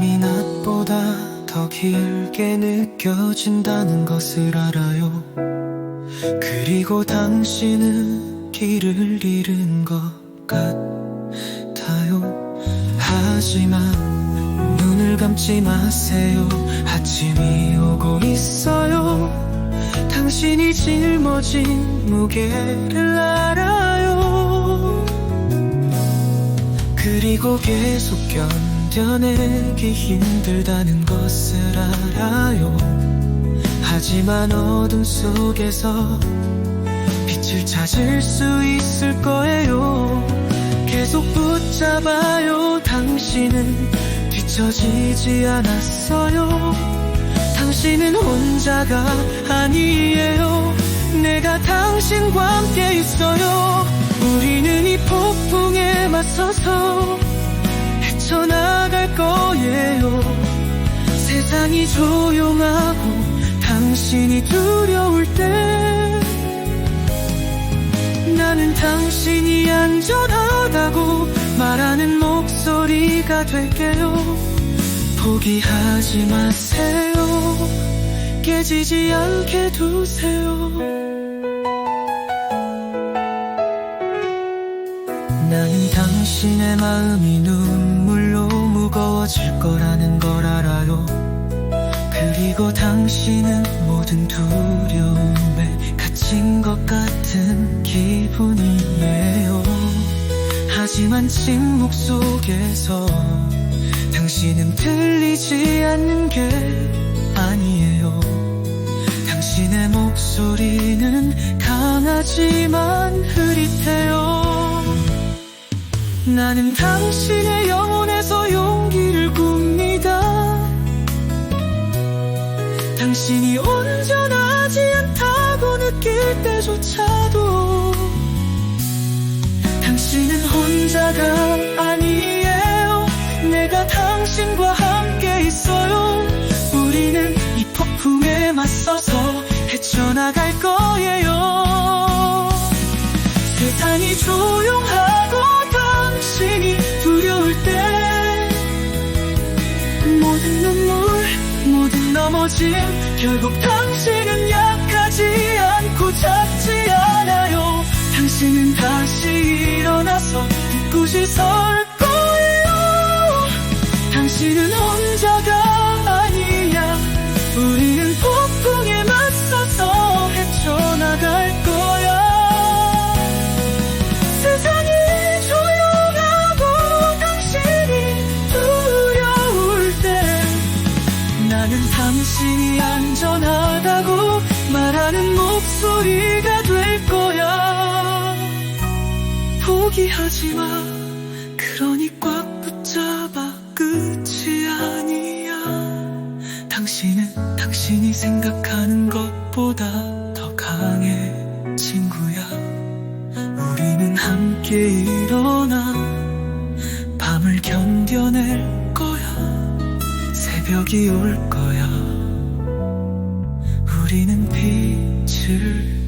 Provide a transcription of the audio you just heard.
밤이 낮보다 더 길게 느껴진다는 것을 알아요. 그리고 당신은 길을 잃은 것 같아요. 하지만 눈을 감지 마세요. 아침이 오고 있어요. 당신이 짊어진 무게를 알아요. 그리고 계속 견 뎌내기 힘들다는 것을 알아요. 하지만 어둠 속에서 빛을 찾을 수 있을 거예요. 계속 붙잡아요. 당신은 뒤처지지 않았어요. 당신은 혼자가 아니에요. 내가 당신과 함께 있어요. 우리는 이 폭풍에 맞서서 거예요. 세상이 조용하고 당신이 두려울 때 나는 당신이 안전하다고 말하는 목소리가 될게요. 포기하지 마세요. 깨지지 않게 두세요. 나는 당신의 마음이 눈물로 무거워질 거라는 걸 알아요. 그리고 당신은 모든 두려움에 갇힌 것 같은 기분이에요. 하지만 침묵 속에서 당신은 들리지 않는 게 아니에요. 당신의 목소리는 강하지만 흐릿해요. 나는 당신의 영혼에서 용기를 굽니다. 당신이 온전하지 않다고 느낄 때조차도 당신은 혼자가 아니에요. 내가 당신과 함께 있어요. 우리는 이 폭풍에 맞서서 헤쳐나갈 거예요. 세상이 조용하고 당신이 넘어짐 결국 당신은 약하지 않고 작지 않아요. 당신은 다시 일어나서 굳이 설 거예요. 당신은 혼자가 당신이 안전하다고 말하는 목소리가 될 거야. 포기하지 마. 그러니 꽉 붙잡아. 끝이 아니야. 당신은 당신이 생각하는 것보다 더 강해 친구야. 우리는 함께 일어나 밤을 견뎌낼 거야. 새벽이 올 거야 우리는 빛을